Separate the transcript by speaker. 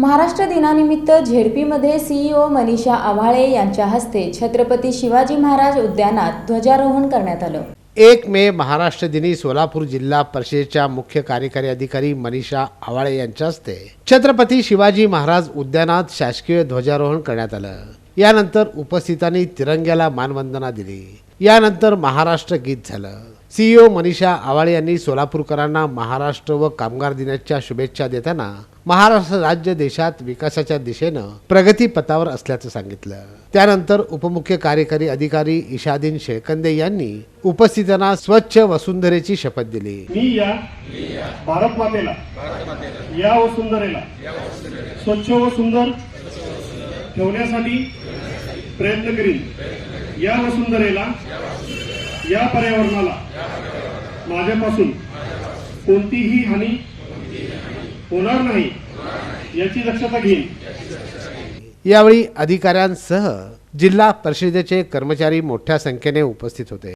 Speaker 1: महाराष्ट्र दिनानिमित्त झेडपीमध्ये सीईओ मनीषा आव्हाळे यांच्या हस्ते छत्रपती शिवाजी महाराज उद्यानात ध्वजारोहण करण्यात आलं.
Speaker 2: एक मे महाराष्ट्र दिनी सोलापूर जिल्हा परिषदेच्या मुख्य कार्यकारी अधिकारी मनीषा आवाळे यांच्या हस्ते छत्रपती शिवाजी महाराज उद्यानात शासकीय ध्वजारोहण करण्यात आलं. यानंतर उपस्थितांनी तिरंग्याला मानवंदना दिली. यानंतर महाराष्ट्र गीत झालं. सीईओ मनीषा आवाळे यांनी सोलापूरकरांना महाराष्ट्र व कामगार दिनाच्या शुभेच्छा देताना महाराष्ट्र राज्य देशात विकासाच्या दिशेनं प्रगतीपथावर असल्याचं सांगितलं. त्यानंतर उपमुख्य कार्यकारी अधिकारी इशादीन शेळकंदे यांनी उपस्थितांना स्वच्छ वसुंधरेची शपथ दिली.
Speaker 3: मी या भारत मातेला या वसुंधरेला स्वच्छ व सुंदर ठेवण्यासाठी प्रयत्न करीन. या वसुंधरेला या पर्यावरणाला माझ्यापासून कोणतीही हानी होणार नाही याची दक्षता घेईन.
Speaker 2: यावेळी अधिकाऱ्यांसह जिल्हा परिषदेचे कर्मचारी मोठ्या संख्येने उपस्थित होते.